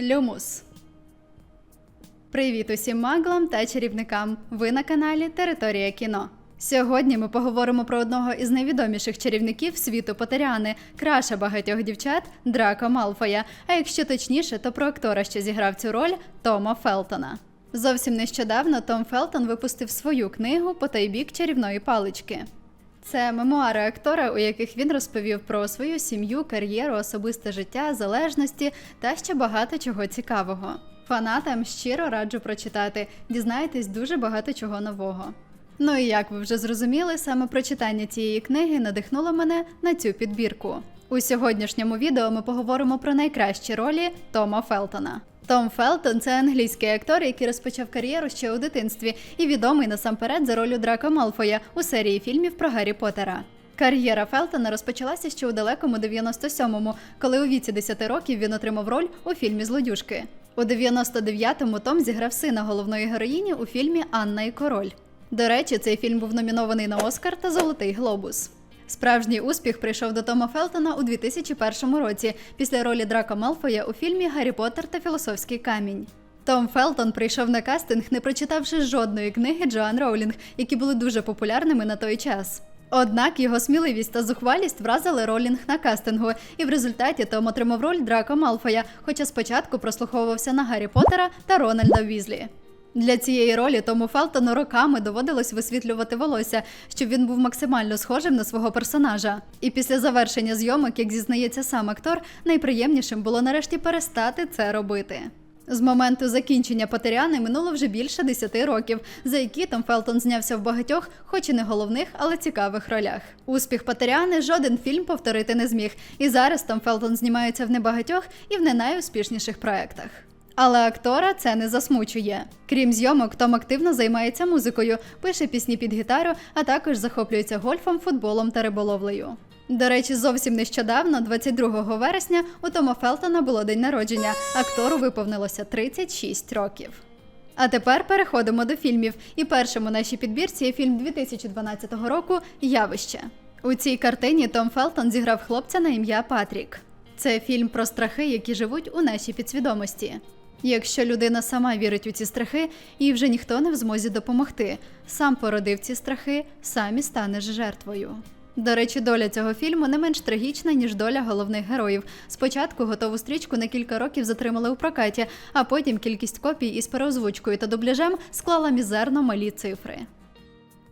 Люмус. Привіт усім маглам та чарівникам. Ви на каналі Територія кіно. Сьогодні ми поговоримо про одного із найвідоміших чарівників світу Потеряни, краша багатьох дівчат Драко Малфоя. А якщо точніше, то про актора, що зіграв цю роль Тома Фелтона. Зовсім нещодавно Том Фелтон випустив свою книгу по той бік чарівної палички. Це мемуари актора, у яких він розповів про свою сім'ю, кар'єру, особисте життя, залежності та ще багато чого цікавого. Фанатам щиро раджу прочитати, дізнаєтесь дуже багато чого нового. Ну і як ви вже зрозуміли, саме прочитання цієї книги надихнуло мене на цю підбірку. У сьогоднішньому відео ми поговоримо про найкращі ролі Тома Фелтона. Том Фелтон це англійський актор, який розпочав кар'єру ще у дитинстві і відомий насамперед за ролью Драка Малфоя у серії фільмів про Гаррі Поттера. Кар'єра Фелтона розпочалася ще у далекому 97-му, коли у віці 10 років він отримав роль у фільмі Злодюжки. У 99-му Том зіграв сина головної героїні у фільмі Анна і Король. До речі, цей фільм був номінований на Оскар та Золотий Глобус. Справжній успіх прийшов до Тома Фелтона у 2001 році після ролі Драка Малфоя у фільмі Гаррі Поттер та Філософський камінь. Том Фелтон прийшов на кастинг, не прочитавши жодної книги Джоан Роулінг, які були дуже популярними на той час. Однак його сміливість та зухвалість вразили Ролінг на кастингу, і в результаті Том отримав роль Драко Малфоя, хоча спочатку прослуховувався на Гаррі Поттера та Рональда Візлі. Для цієї ролі Тому Фелтону роками доводилось висвітлювати волосся, щоб він був максимально схожим на свого персонажа. І після завершення зйомок, як зізнається сам актор, найприємнішим було нарешті перестати це робити. З моменту закінчення Патеряни минуло вже більше 10 років, за які Том Фелтон знявся в багатьох, хоч і не головних, але цікавих ролях. Успіх Патеряни жоден фільм повторити не зміг, і зараз Том Фелтон знімається в небагатьох і в не найуспішніших проектах. Але актора це не засмучує. Крім зйомок, Том активно займається музикою, пише пісні під гітару, а також захоплюється гольфом, футболом та риболовлею. До речі, зовсім нещодавно, 22 вересня, у Тома Фелтона було день народження. Актору виповнилося 36 років. А тепер переходимо до фільмів. І першим у нашій підбірці є фільм 2012 року Явище. У цій картині Том Фелтон зіграв хлопця на ім'я Патрік. Це фільм про страхи, які живуть у нашій підсвідомості. Якщо людина сама вірить у ці страхи, їй вже ніхто не в змозі допомогти. Сам породив ці страхи, сам і станеш жертвою. До речі, доля цього фільму не менш трагічна, ніж доля головних героїв. Спочатку готову стрічку на кілька років затримали у прокаті, а потім кількість копій із переозвучкою та дубляжем склала мізерно малі цифри.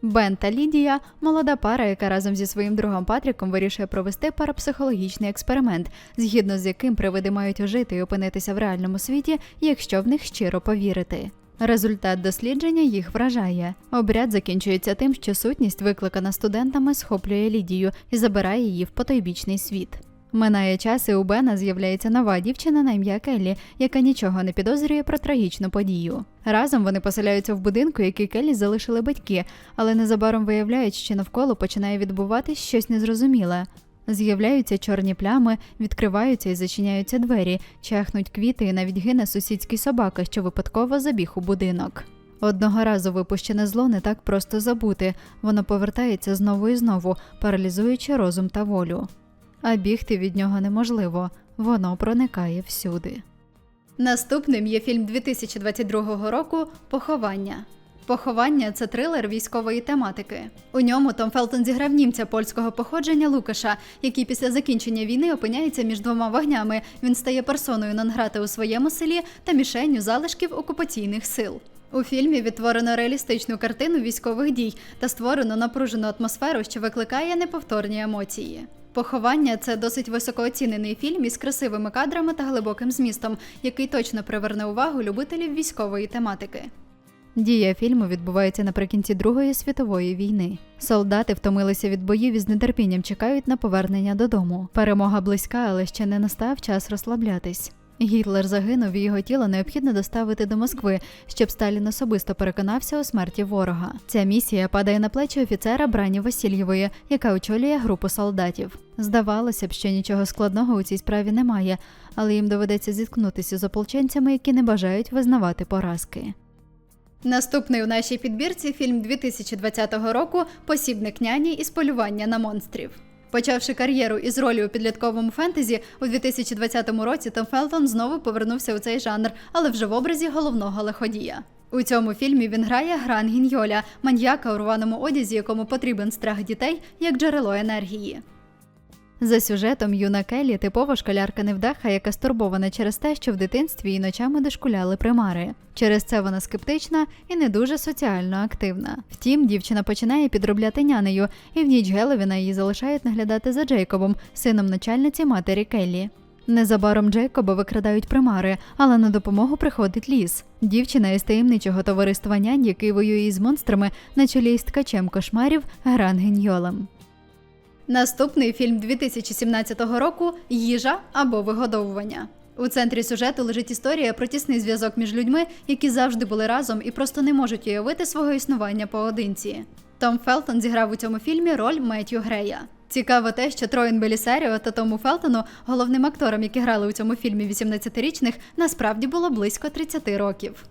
Бен та Лідія молода пара, яка разом зі своїм другом Патріком вирішує провести парапсихологічний експеримент, згідно з яким привиди мають ожити і опинитися в реальному світі, якщо в них щиро повірити. Результат дослідження їх вражає. Обряд закінчується тим, що сутність, викликана студентами, схоплює Лідію і забирає її в потойбічний світ. Минає час, і у Бена з'являється нова дівчина на ім'я Келлі, яка нічого не підозрює про трагічну подію. Разом вони поселяються в будинку, який Келлі залишили батьки, але незабаром виявляють, що навколо починає відбуватись щось незрозуміле. З'являються чорні плями, відкриваються і зачиняються двері, чахнуть квіти, і навіть гине сусідський собака, що випадково забіг у будинок. Одного разу випущене зло не так просто забути, воно повертається знову і знову, паралізуючи розум та волю. А бігти від нього неможливо, воно проникає всюди. Наступним є фільм 2022 року Поховання. Поховання це трилер військової тематики. У ньому Том Фелтон зіграв німця польського походження Лукаша, який після закінчення війни опиняється між двома вогнями. Він стає персоною Нанграти у своєму селі та мішенню залишків окупаційних сил. У фільмі відтворено реалістичну картину військових дій та створено напружену атмосферу, що викликає неповторні емоції. Поховання це досить високооцінений фільм із красивими кадрами та глибоким змістом, який точно приверне увагу любителів військової тематики. Дія фільму відбувається наприкінці Другої світової війни. Солдати втомилися від боїв і з нетерпінням чекають на повернення додому. Перемога близька, але ще не настав час розслаблятись. Гітлер загинув і його тіло необхідно доставити до Москви, щоб Сталін особисто переконався у смерті ворога. Ця місія падає на плечі офіцера Брані Васильєвої, яка очолює групу солдатів. Здавалося б, що нічого складного у цій справі немає, але їм доведеться зіткнутися з ополченцями, які не бажають визнавати поразки. Наступний у нашій підбірці фільм 2020 року Посібник няні із полювання на монстрів. Почавши кар'єру із ролі у підлітковому фентезі, у 2020 році Том Фелтон знову повернувся у цей жанр, але вже в образі головного лиходія. У цьому фільмі він грає Гран Гіньоля, маньяка у рваному одязі, якому потрібен страх дітей як джерело енергії. За сюжетом юна Келлі типова школярка невдаха, яка стурбована через те, що в дитинстві її ночами дошкуляли примари. Через це вона скептична і не дуже соціально активна. Втім, дівчина починає підробляти нянею, і в ніч Геловіна її залишають наглядати за Джейкобом, сином начальниці матері Келлі. Незабаром Джейкоба викрадають примари, але на допомогу приходить ліс. Дівчина із таємничого товариства нянь, який воює із монстрами на чолі із ткачем кошмарів Гран Гіньолем. Наступний фільм 2017 року Їжа або вигодовування. У центрі сюжету лежить історія про тісний зв'язок між людьми, які завжди були разом і просто не можуть уявити свого існування поодинці. Том Фелтон зіграв у цьому фільмі роль Меттю Грея. Цікаво те, що Троїн Белісеріо та Тому Фелтону, головним акторам, які грали у цьому фільмі 18-річних, насправді було близько 30 років.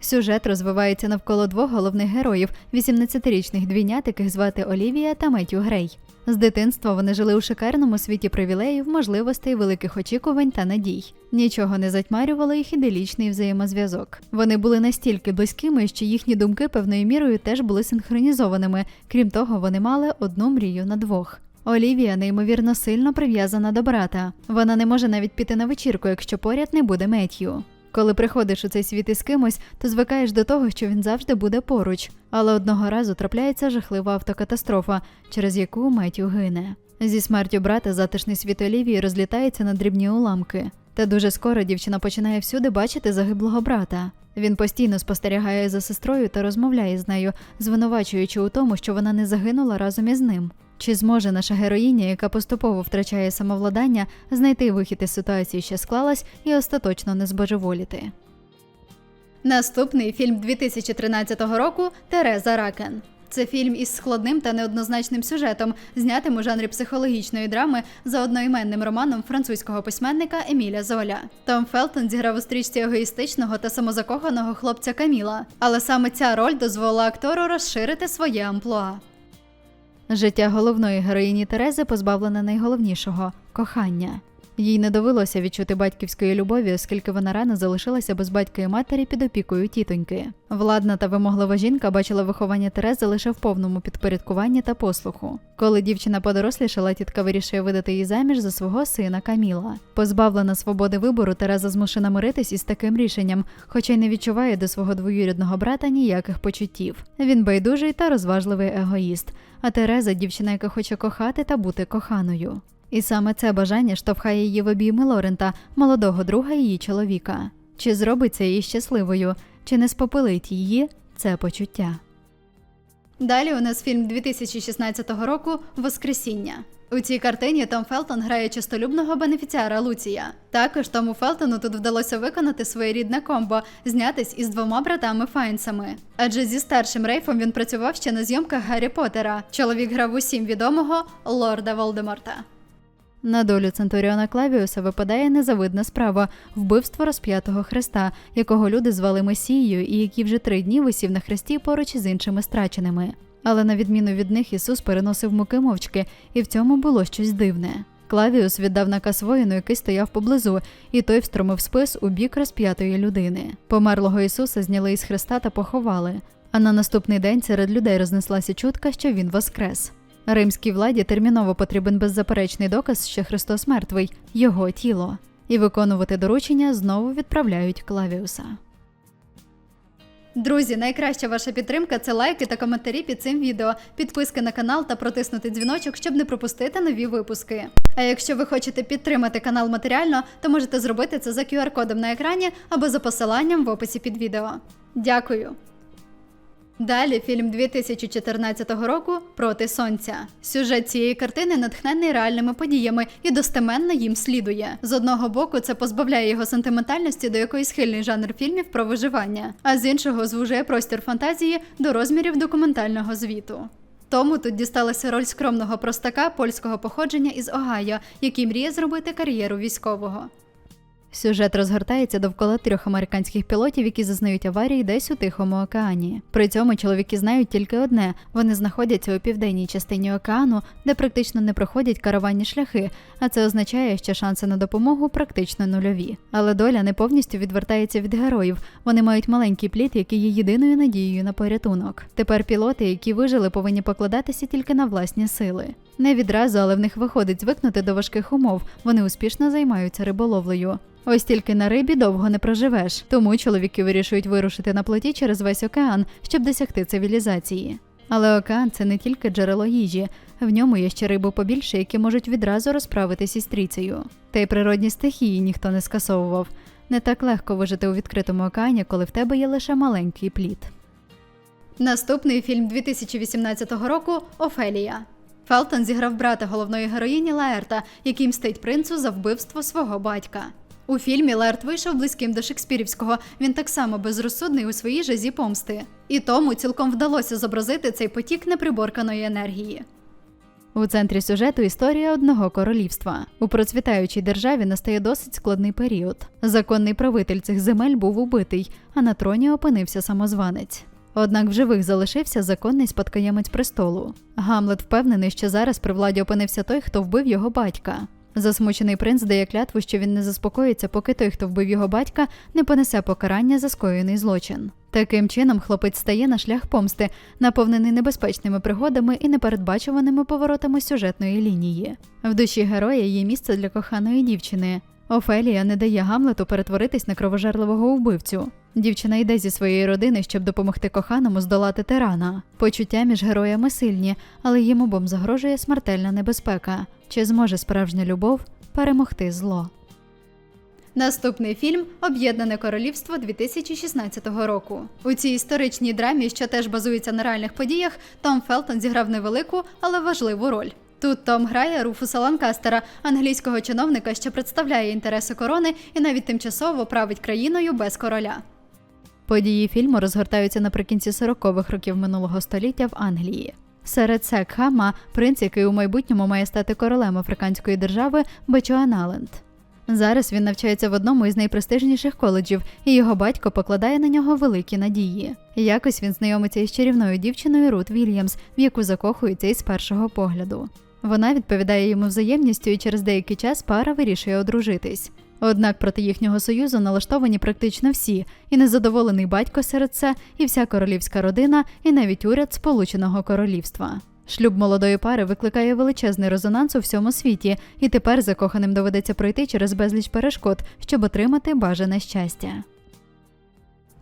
Сюжет розвивається навколо двох головних героїв 18-річних двійнят, яких звати Олівія та Меттю Грей. З дитинства вони жили у шикарному світі привілеїв, можливостей, великих очікувань та надій. Нічого не затьмарювало їх іделічний взаємозв'язок. Вони були настільки близькими, що їхні думки певною мірою теж були синхронізованими. Крім того, вони мали одну мрію на двох. Олівія неймовірно сильно прив'язана до брата. Вона не може навіть піти на вечірку, якщо поряд не буде Меттью. Коли приходиш у цей світ із кимось, то звикаєш до того, що він завжди буде поруч. Але одного разу трапляється жахлива автокатастрофа, через яку Меттю гине. Зі смертю брата затишний світ Олівії розлітається на дрібні уламки. Та дуже скоро дівчина починає всюди бачити загиблого брата. Він постійно спостерігає за сестрою та розмовляє з нею, звинувачуючи у тому, що вона не загинула разом із ним. Чи зможе наша героїня, яка поступово втрачає самовладання, знайти вихід із ситуації, що склалась, і остаточно не збожеволіти? Наступний фільм 2013 року Тереза Ракен. Це фільм із складним та неоднозначним сюжетом, знятим у жанрі психологічної драми за одноіменним романом французького письменника Еміля Золя. Том Фелтон зіграв у стрічці егоїстичного та самозакоханого хлопця Каміла, але саме ця роль дозволила актору розширити своє амплуа. Життя головної героїні Терези позбавлене найголовнішого кохання. Їй не довелося відчути батьківської любові, оскільки вона рано залишилася без батька і матері під опікою тітоньки. Владна та вимоглива жінка бачила виховання Терези лише в повному підпорядкуванні та послуху. Коли дівчина подорослішала, тітка вирішує видати її заміж за свого сина Каміла. Позбавлена свободи вибору, Тереза змушена миритись із таким рішенням, хоча й не відчуває до свого двоюрідного брата ніяких почуттів. Він байдужий та розважливий егоїст. А Тереза дівчина, яка хоче кохати та бути коханою. І саме це бажання штовхає її в обійми Лорента, молодого друга її чоловіка. Чи зробить це її щасливою, чи не спопилить її це почуття. Далі у нас фільм 2016 року Воскресіння. У цій картині Том Фелтон грає чистолюбного бенефіціара Луція. Також Тому Фелтону тут вдалося виконати своєрідне комбо, знятись із двома братами Файнсами. Адже зі старшим Рейфом він працював ще на зйомках Гаррі Поттера. Чоловік грав усім відомого лорда Волдеморта. На долю Центуріона Клавіуса випадає незавидна справа вбивство розп'ятого Христа, якого люди звали Месією і який вже три дні висів на хресті поруч із іншими страченими. Але на відміну від них Ісус переносив муки мовчки, і в цьому було щось дивне. Клавіус віддав наказ воїну, який стояв поблизу, і той встромив спис у бік розп'ятої людини. Померлого Ісуса зняли із хреста та поховали. А на наступний день серед людей рознеслася чутка, що він воскрес. Римській владі терміново потрібен беззаперечний доказ, що Христос мертвий, його тіло, і виконувати доручення знову відправляють Клавіуса. Друзі, найкраща ваша підтримка це лайки та коментарі під цим відео, підписки на канал та протиснути дзвіночок, щоб не пропустити нові випуски. А якщо ви хочете підтримати канал матеріально, то можете зробити це за QR-кодом на екрані або за посиланням в описі під відео. Дякую! Далі фільм 2014 року Проти сонця. Сюжет цієї картини натхнений реальними подіями і достеменно їм слідує. З одного боку, це позбавляє його сентиментальності, до якої схильний жанр фільмів про виживання, а з іншого звужує простір фантазії до розмірів документального звіту. Тому тут дісталася роль скромного простака польського походження із Огайо, який мріє зробити кар'єру військового. Сюжет розгортається довкола трьох американських пілотів, які зазнають аварії десь у Тихому океані. При цьому чоловіки знають тільки одне: вони знаходяться у південній частині океану, де практично не проходять караванні шляхи, а це означає, що шанси на допомогу практично нульові. Але доля не повністю відвертається від героїв. Вони мають маленький плід, який є єдиною надією на порятунок. Тепер пілоти, які вижили, повинні покладатися тільки на власні сили. Не відразу, але в них виходить звикнути до важких умов. Вони успішно займаються риболовлею. Ось тільки на рибі довго не проживеш, тому чоловіки вирішують вирушити на плоті через весь океан, щоб досягти цивілізації. Але океан це не тільки джерело їжі, в ньому є ще риби побільше, які можуть відразу розправитись із трійцею. Та й природні стихії ніхто не скасовував. Не так легко вижити у відкритому океані, коли в тебе є лише маленький плід. Наступний фільм 2018 року Офелія. Фелтон зіграв брата головної героїні Лаерта, який мстить принцу за вбивство свого батька. У фільмі Лаерт вийшов близьким до Шекспірівського. Він так само безрозсудний у своїй жазі помсти. І тому цілком вдалося зобразити цей потік неприборканої енергії. У центрі сюжету історія одного королівства. У процвітаючій державі настає досить складний період. Законний правитель цих земель був убитий, а на троні опинився самозванець. Однак в живих залишився законний спадкоємець престолу. Гамлет впевнений, що зараз при владі опинився той, хто вбив його батька. Засмучений принц дає клятву, що він не заспокоїться, поки той, хто вбив його батька, не понесе покарання за скоєний злочин. Таким чином, хлопець стає на шлях помсти, наповнений небезпечними пригодами і непередбачуваними поворотами сюжетної лінії. В душі героя є місце для коханої дівчини. Офелія не дає Гамлету перетворитись на кровожерливого вбивцю. Дівчина йде зі своєї родини, щоб допомогти коханому здолати тирана. Почуття між героями сильні, але їм обом загрожує смертельна небезпека. Чи зможе справжня любов перемогти зло? Наступний фільм Об'єднане Королівство 2016 року. У цій історичній драмі, що теж базується на реальних подіях, Том Фелтон зіграв невелику, але важливу роль. Тут Том грає Руфуса Ланкастера, англійського чиновника, що представляє інтереси корони і навіть тимчасово править країною без короля. Події фільму розгортаються наприкінці 40-х років минулого століття в Англії. Серед Секхама принц, який у майбутньому має стати королем африканської держави Бечуаналенд. Зараз він навчається в одному із найпрестижніших коледжів, і його батько покладає на нього великі надії. Якось він знайомиться із чарівною дівчиною Рут Вільямс, в яку закохується із першого погляду. Вона відповідає йому взаємністю, і через деякий час пара вирішує одружитись. Однак проти їхнього союзу налаштовані практично всі, і незадоволений батько серед це, і вся королівська родина, і навіть уряд Сполученого Королівства. Шлюб молодої пари викликає величезний резонанс у всьому світі, і тепер закоханим доведеться пройти через безліч перешкод, щоб отримати бажане щастя.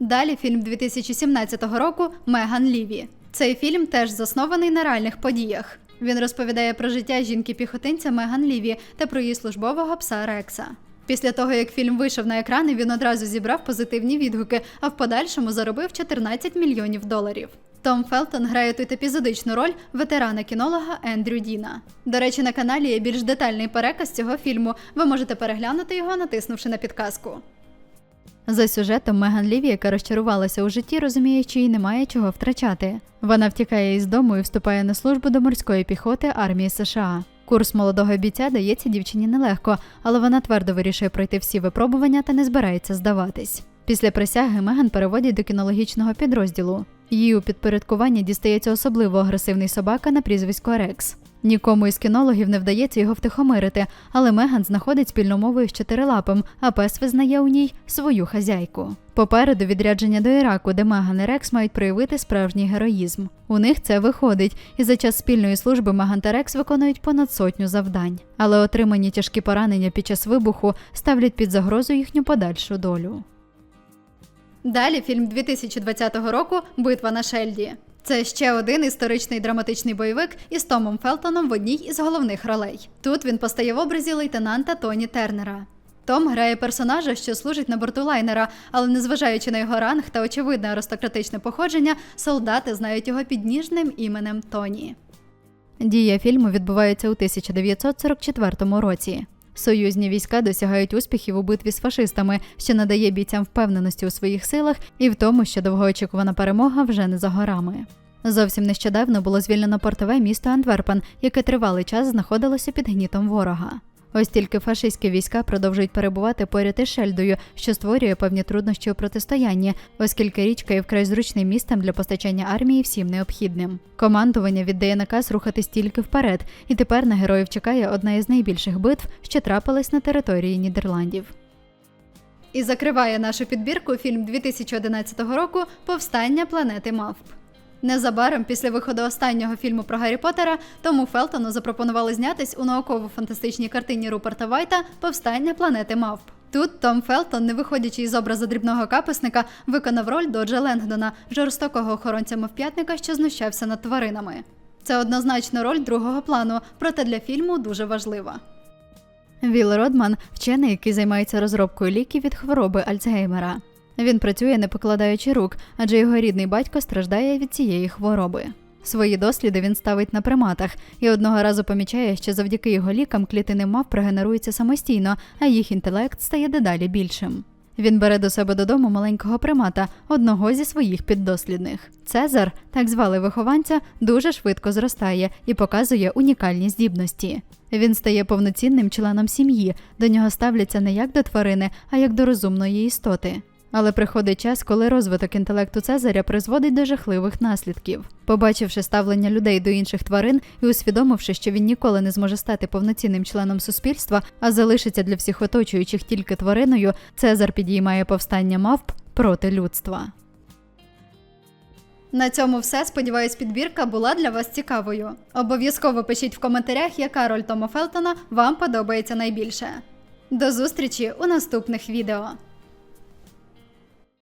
Далі фільм 2017 року Меган Ліві. Цей фільм теж заснований на реальних подіях. Він розповідає про життя жінки-піхотинця Меган Ліві та про її службового пса Рекса. Після того, як фільм вийшов на екрани, він одразу зібрав позитивні відгуки, а в подальшому заробив 14 мільйонів доларів. Том Фелтон грає тут епізодичну роль ветерана-кінолога Ендрю Діна. До речі, на каналі є більш детальний переказ цього фільму. Ви можете переглянути його, натиснувши на підказку. За сюжетом Меган Ліві, яка розчарувалася у житті, розуміє, що їй немає чого втрачати. Вона втікає із дому і вступає на службу до морської піхоти армії США. Курс молодого бійця дається дівчині нелегко, але вона твердо вирішує пройти всі випробування та не збирається здаватись. Після присяги Меган переводять до кінологічного підрозділу. Її у підпорядкуванні дістається особливо агресивний собака на прізвисько Рекс. Нікому із кінологів не вдається його втихомирити, але Меган знаходить спільну мову із чотирилапим, а пес визнає у ній свою хазяйку. Попереду відрядження до Іраку, де Меган і Рекс мають проявити справжній героїзм. У них це виходить, і за час спільної служби Меган та Рекс виконують понад сотню завдань. Але отримані тяжкі поранення під час вибуху ставлять під загрозу їхню подальшу долю. Далі фільм 2020 року Битва на Шельді. Це ще один історичний драматичний бойовик із Томом Фелтоном в одній із головних ролей. Тут він постає в образі лейтенанта Тоні Тернера. Том грає персонажа, що служить на борту лайнера, але незважаючи на його ранг та очевидне аристократичне походження, солдати знають його під ніжним іменем Тоні. Дія фільму відбувається у 1944 році. Союзні війська досягають успіхів у битві з фашистами, що надає бійцям впевненості у своїх силах і в тому, що довгоочікувана перемога вже не за горами. Зовсім нещодавно було звільнено портове місто Антверпен, яке тривалий час знаходилося під гнітом ворога. Ось тільки фашистські війська продовжують перебувати поряд із Шельдою, що створює певні труднощі у протистоянні, оскільки річка є вкрай зручним містом для постачання армії всім необхідним. Командування віддає наказ рухатись тільки вперед, і тепер на героїв чекає одна із найбільших битв, що трапилась на території Нідерландів. І закриває нашу підбірку фільм 2011 року Повстання планети Мавп. Незабаром після виходу останнього фільму про Гаррі Поттера Тому Фелтону запропонували знятись у науково-фантастичній картині Руперта Вайта Повстання планети Мавп. Тут Том Фелтон, не виходячи із образу дрібного каписника, виконав роль Доджа Ленгдона, жорстокого охоронця мавп'ятника, що знущався над тваринами. Це однозначно роль другого плану, проте для фільму дуже важлива. Вілл Родман вчений, який займається розробкою ліків від хвороби Альцгеймера. Він працює не покладаючи рук, адже його рідний батько страждає від цієї хвороби. Свої досліди він ставить на приматах і одного разу помічає, що завдяки його лікам клітини мав прогенеруються самостійно, а їх інтелект стає дедалі більшим. Він бере до себе додому маленького примата, одного зі своїх піддослідних. Цезар, так звали вихованця, дуже швидко зростає і показує унікальні здібності. Він стає повноцінним членом сім'ї, до нього ставляться не як до тварини, а як до розумної істоти. Але приходить час, коли розвиток інтелекту Цезаря призводить до жахливих наслідків. Побачивши ставлення людей до інших тварин і усвідомивши, що він ніколи не зможе стати повноцінним членом суспільства, а залишиться для всіх оточуючих тільки твариною, Цезар підіймає повстання мавп проти людства. На цьому все. Сподіваюсь, підбірка була для вас цікавою. Обов'язково пишіть в коментарях, яка роль Тома Фелтона вам подобається найбільше. До зустрічі у наступних відео.